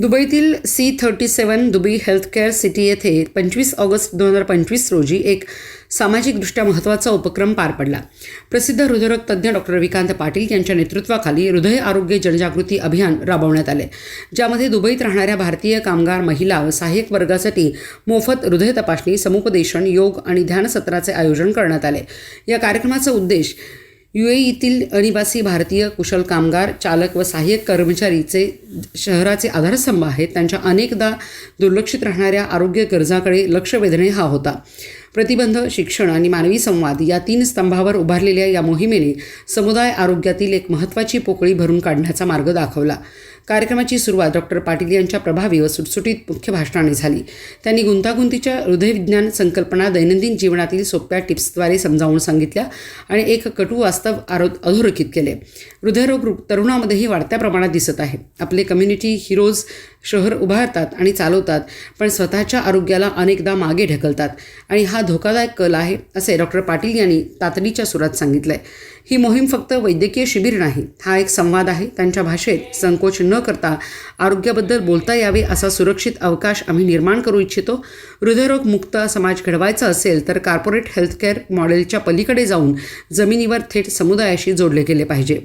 दुबईतील C thirty seven Dubai healthcare city येथे पंचवीस August दोन हजार पंचवीस रोजी एक सामाजिकदृष्ट्या महत्त्वाचा उपक्रम पार पडला. प्रसिद्ध हृदयरोग तज्ज्ञ डॉक्टर विकांत पाटील यांच्या नेतृत्वाखाली हृदय आरोग्य जनजागृती अभियान राबवण्यात आले. ज्यामध्ये दुबईत राहणाऱ्या भारतीय कामगार महिला व सहाय्यक वर्गासाठी मोफत हृदय तपासणी समुपदेशन योग आणि ध्यानसत्राचे आयोजन करण्यात आले. या कार्यक्रमाचा उद्देश यू ए अनिवासी भारतीय कुशल कामगार चालक व सहाय्यक कर्मचारीचे शहराचे आधारस्तंभ आहेत. त्यांच्या अनेकदा दुर्लक्षित राहणाऱ्या आरोग्य गरजाकडे लक्ष वेधणे हा होता. प्रतिबंध शिक्षण आणि मानवी संवाद या तीन स्तंभावर उभारलेल्या या मोहिमेने समुदाय आरोग्यातील एक महत्त्वाची पोकळी भरून काढण्याचा मार्ग दाखवला. कार्यक्रमाची सुरुवात डॉक्टर पाटील यांच्या प्रभावी व सुटसुटीत मुख्य भाषणाने झाली. त्यांनी गुंतागुंतीच्या हृदयविज्ञान संकल्पना दैनंदिन जीवनातील सोप्या टिप्सद्वारे समजावून सांगितल्या आणि एक कटू वास्तव आरो अधोरेखित केले. हृदयरोग रु- तरुणामध्येही वाढत्या प्रमाणात दिसत आहे. आपले कम्युनिटी हिरोज शहर उभारतात आणि चालवतात पण स्वतःच्या आरोग्याला अनेकदा मागे ढकलतात. आणि हा धोकादायक कल आहे असे डॉक्टर पाटील यांनी तातडीच्या सुरात सांगितलं आहे ही मोहीम फक्त वैद्यकीय शिबिर नाही हा एक संवाद आहे. त्यांच्या भाषेत संकोच न करता आरोग्याबद्दल बोलता यावे असा सुरक्षित अवकाश आम्ही निर्माण करू इच्छितो. हृदयरोग मुक्त समाज घडवायचा असेल तर कॉर्पोरेट हेल्थकेअर मॉडेलच्या पलीकडे जाऊन जमिनीवर थेट समुदायाशी जोडले गेले पाहिजे.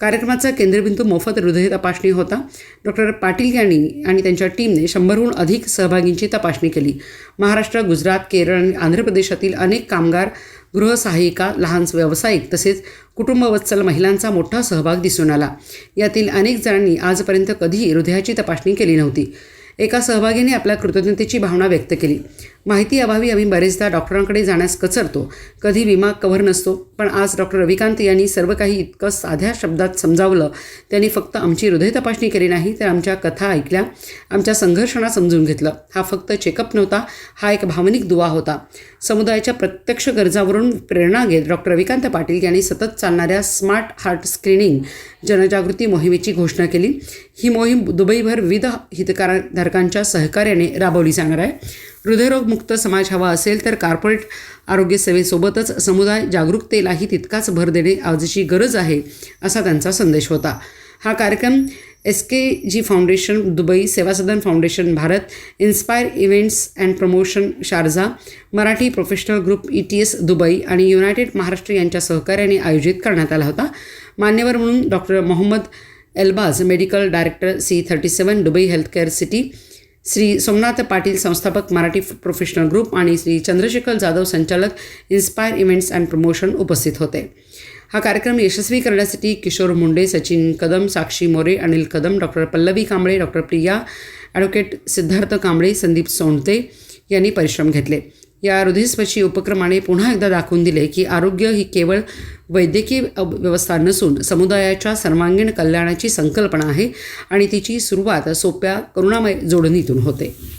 कार्यक्रमाचा केंद्रबिंदू मोफत हृदय तपासणी होता. डॉक्टर पाटील यांनी आणि त्यांच्या टीमने शंभरहून अधिक सहभागींची तपासणी केली. महाराष्ट्र गुजरात केरळ आणि आंध्र प्रदेशातील अनेक कामगार गृहसहायिका लहान व्यावसायिक तसेच कुटुंबवत्सल महिलांचा मोठा सहभाग दिसून आला. यातील अनेक जणांनी आजपर्यंत कधीही हृदयाची तपासणी केली नव्हती. एका सहभागीने आपल्या कृतज्ञतेची भावना व्यक्त केली. माहिती अभावी आम्ही बरेचदा डॉक्टरांकडे जाण्यास कचरतो. कधी विमा कव्हर नसतो. पण आज डॉक्टर रविकांत यांनी सर्व काही इतकं साध्या शब्दात समजावलं. त्यांनी फक्त आमची हृदय तपासणी केली नाही तर आमच्या कथा ऐकल्या. आमच्या संघर्षणा समजून घेतलं. हा फक्त चेकअप नव्हता. हा एक भावनिक दुवा होता. समुदायाच्या प्रत्यक्ष गरजावरून प्रेरणा घेत डॉक्टर रविकांत पाटील यांनी सतत चालणाऱ्या स्मार्ट हार्ट स्क्रीनिंग जनजागृती मोहिमेची घोषणा केली. ही मोहीम दुबईभर विविध हितकारधारकांच्या सहकार्याने राबवली जाणार आहे. हृदयरोगमुक्त समाज हवा असेल तर कार्पोरेट आरोग्य सेवेसोबतच समुदाय जागरूकतेलाही तितकाच भर देणे आजची गरज आहे असा त्यांचा संदेश होता. हा कार्यक्रम S K G foundation Dubai Sevasadan foundation Bharat Inspire Events and Promotion Sharjah Marathi professional group E T S Dubai आणि युनायटेड महाराष्ट्र यांच्या सहकार्याने आयोजित करण्यात आला होता. मान्यवर म्हणून doctor Mohammed Elbaz medical director C thirty seven Dubai healthcare city Shri Somnath Patil संस्थापक मराठी प्रोफेशनल ग्रुप आणि श्री चंद्रशेखर जाधव संचालक इन्स्पायर इव्हेंट्स अँड प्रमोशन उपस्थित होते. हा कार्यक्रम यशस्वी करण्यासाठी Kishor Munde Sachin Kadam Sakshi More Anil Kadam doctor Pallavi Kamble doctor Priya advocate Siddharth Kamble Sandeep Sondte यांनी परिश्रम घेतले. या हृदयस्पर्शी उपक्रमाने पुन्हा एकदा दाखवून दिले की आरोग्य ही केवळ वैद्यकीय अव- व्यवस्था नसून समुदायाच्या सर्वांगीण कल्याणाची संकल्पना आहे आणि तिची सुरुवात सोप्या करुणामय जोडणीतून होते.